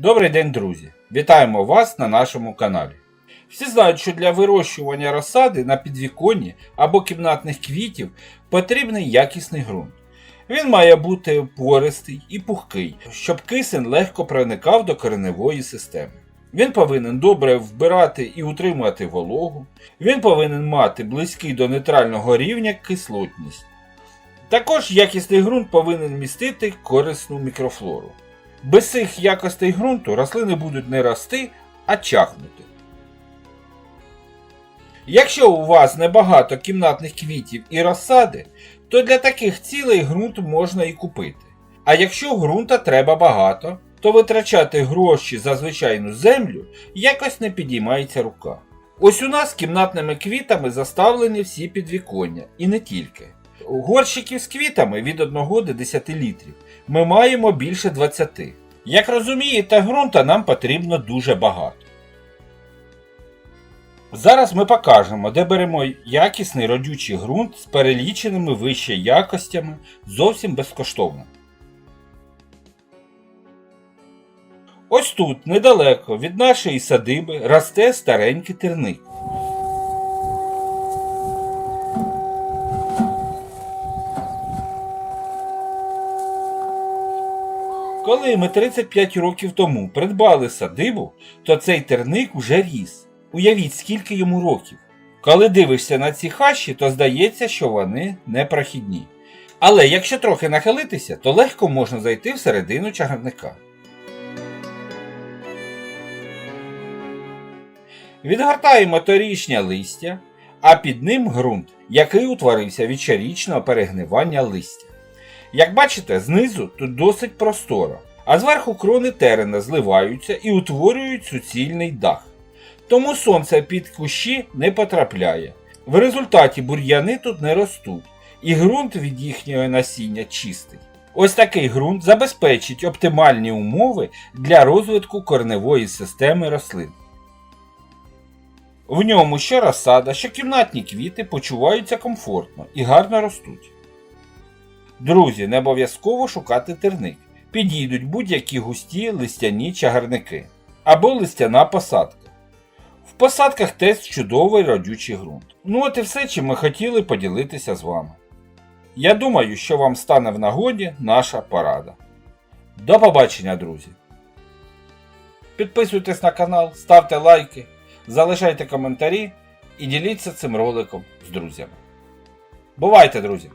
Добрий день, друзі! Вітаємо вас на нашому каналі. Всі знають, що для вирощування розсади на підвіконні або кімнатних квітів потрібний якісний ґрунт. Він має бути пористий і пухкий, щоб кисень легко проникав до кореневої системи. Він повинен добре вбирати і утримувати вологу. Він повинен мати близький до нейтрального рівня кислотність. Також якісний ґрунт повинен містити корисну мікрофлору. Без цих якостей ґрунту рослини будуть не рости, а чахнути. Якщо у вас небагато кімнатних квітів і розсади, то для таких цілей ґрунт можна і купити. А якщо ґрунта треба багато, то витрачати гроші за звичайну землю якось не підіймається рука. Ось у нас кімнатними квітами заставлені всі підвіконня, і не тільки. Горщиків з квітами від 1 до 10 літрів ми маємо більше 20. Як розумієте, ґрунта нам потрібно дуже багато. Зараз ми покажемо, де беремо якісний родючий ґрунт з переліченими вище якостями зовсім безкоштовно. Ось тут, недалеко від нашої садиби, росте старенький терник. Коли ми 35 років тому придбали садибу, то цей терник уже ріс. Уявіть, скільки йому років. Коли дивишся на ці хащі, то здається, що вони непрохідні. Але якщо трохи нахилитися, то легко можна зайти всередину чагарника. Відгортаємо торічне листя, а під ним ґрунт, який утворився від щорічного перегнивання листя. Як бачите, знизу тут досить просторо, а зверху крони терена зливаються і утворюють суцільний дах. Тому сонце під кущі не потрапляє. В результаті бур'яни тут не ростуть, і ґрунт від їхнього насіння чистий. Ось такий ґрунт забезпечить оптимальні умови для розвитку корневої системи рослин. В ньому що розсада, що кімнатні квіти почуваються комфортно і гарно ростуть. Друзі, не обов'язково шукати терник. Підійдуть будь-які густі листяні чагарники або листяна посадка. В посадках теж чудовий родючий ґрунт. Ну от і все, чим ми хотіли поділитися з вами. Я думаю, що вам стане в нагоді наша порада. До побачення, друзі! Підписуйтесь на канал, ставте лайки, залишайте коментарі і діліться цим роликом з друзями. Бувайте, друзі!